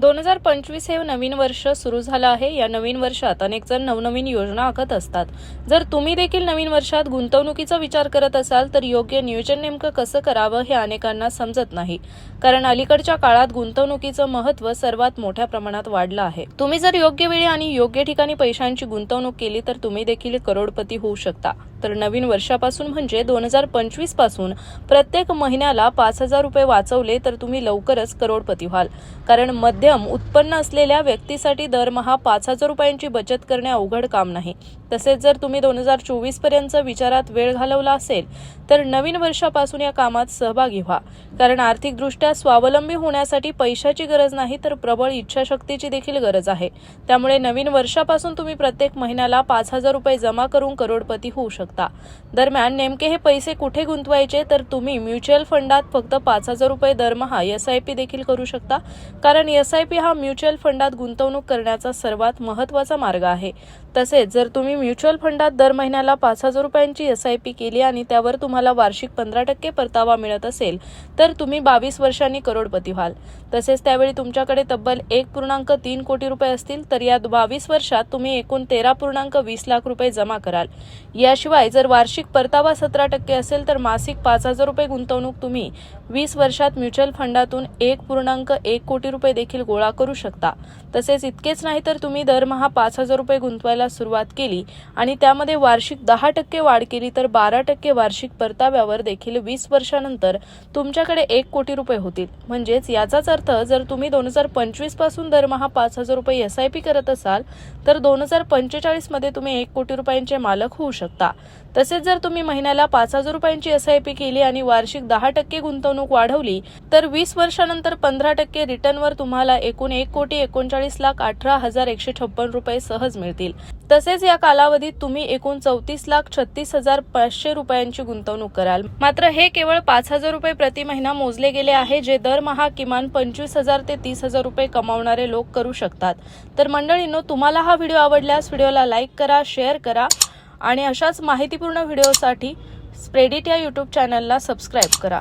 दोन हजार पंचवीस हे नवीन वर्ष सुरू झालं आहे. या नवीन वर्षात अनेक जण नवनवीन योजना आखत असतात. जर तुम्ही देखील नवीन वर्षात गुंतवणुकीचा विचार करत असाल तर योग्य नियोजन नेमकं कसं करावं हे अनेकांना समजत नाही. कारण अलीकडच्या काळात गुंतवणुकीचं महत्त्व सर्वात मोठ्या प्रमाणात वाढलं आहे. तुम्ही जर योग्य वेळी आणि योग्य ठिकाणी पैशांची गुंतवणूक केली तर तुम्ही देखील करोडपती होऊ शकता. तर नवीन वर्षापासून म्हणजे दोन हजार पंचवीसपासून प्रत्येक महिन्याला पाच हजार रुपये वाचवले तर तुम्ही लवकरच करोडपती व्हाल. कारण मध्यम उत्पन्न असलेल्या व्यक्तीसाठी दरमहा पाच हजार रुपयांची बचत करणे अवघड काम नाही. तसेच जर तुम्ही दोन हजार चोवीसपर्यंत विचारात वेळ घालवला असेल तर नवीन वर्षापासून या कामात सहभागी व्हा. कारण आर्थिकदृष्ट्या स्वावलंबी होण्यासाठी पैशाची गरज नाही तर प्रबळ इच्छाशक्तीची देखील गरज आहे. त्यामुळे नवीन वर्षापासून तुम्ही प्रत्येक महिन्याला पाच हजार रुपये जमा करून करोडपती होऊ शकता. दरम्यान नेमके हे पैसे कुठे गुंतवायचे तर तुम्ही म्युच्युअल फंडात फक्त पाच हजार रुपये दरमहा एस आय पी देखील करू शकता. कारण एस आय पी हा म्युच्युअल फंडात गुंतवणूक करण्याचा सर्वात महत्त्वाचा मार्ग आहे. तसेच जर तुम्ही म्युच्युअल फंडात दर महिन्याला पाच हजार रुपयांची एस आय पी केली आणि त्यावर तुम्हाला वार्षिक पंधरा टक्के परतावा मिळत असेल तर तुम्ही बावीस वर्षांनी करोडपती व्हाल. तसेच त्यावेळी तुमच्याकडे तब्बल एक पूर्णांक तीन कोटी रुपये असतील तर या बावीस वर्षात तुम्ही एकूण तेरा पूर्णांक वीस लाख रुपये जमा कराल. याशिवाय जर वार्षिक परतावा सतरा टक्के असेल तर मासिक पाच हजार रुपये गुंतवणूक तुम्ही वीस वर्षात म्युच्युअल फंडातून एक पूर्णांक एक कोटी रुपये देखील गोळा करू शकता. तसेच इतकेच नाही तर तुम्ही दरमहा पाच हजार रुपये गुंतवायला सुरुवात केली आणि त्यामध्ये वार्षिक दहा टक्के वाढ केली तर बारा टक्के वार्षिक परताव्यावर देखील वीस वर्षानंतर तुमच्याकडे एक कोटी रुपये होतील. म्हणजेच याचाच अर्थ जर तुम्ही दोन हजार पंचवीसपासून दरमहा पाच हजार रुपये एस आय पी करत असाल तर दोन हजार पंचेचाळीसमध्ये तुम्ही एक कोटी रुपयांचे मालक होऊ शकता. तसेच जर तुम्ही महिन्याला पाच हजार रुपयांची एस आय पी केली आणि वार्षिक दहा टक्के गुंतवणूक वाढवली तर वीस वर्षानंतर पंधरा टक्के रिटर्नवर तुम्हाला एकूण एक कोटी एकोणचाळीस लाख अठरा हजार एकशे छप्पन रुपये सहज मिळतील. तसेच या कालावधीत तुम्ही एकूण चौतीस लाख छत्तीस हजार पाचशे रुपयांची गुंतवणूक कराल. मात्र हे केवळ पाच हजार रुपये प्रति महिना मोजले गेले आहे जे दरमहा किमान पंचवीस हजार ते तीस हजार रुपये कमावणारे लोक करू शकतात. तर मंडळींनो तुम्हाला हा व्हिडिओ आवडल्यास व्हिडिओला लाईक करा शेअर करा आणि अशाच माहितीपूर्ण व्हिडिओसाठी स्प्रेडिट या यूट्यूब चॅनलला सबस्क्राईब करा.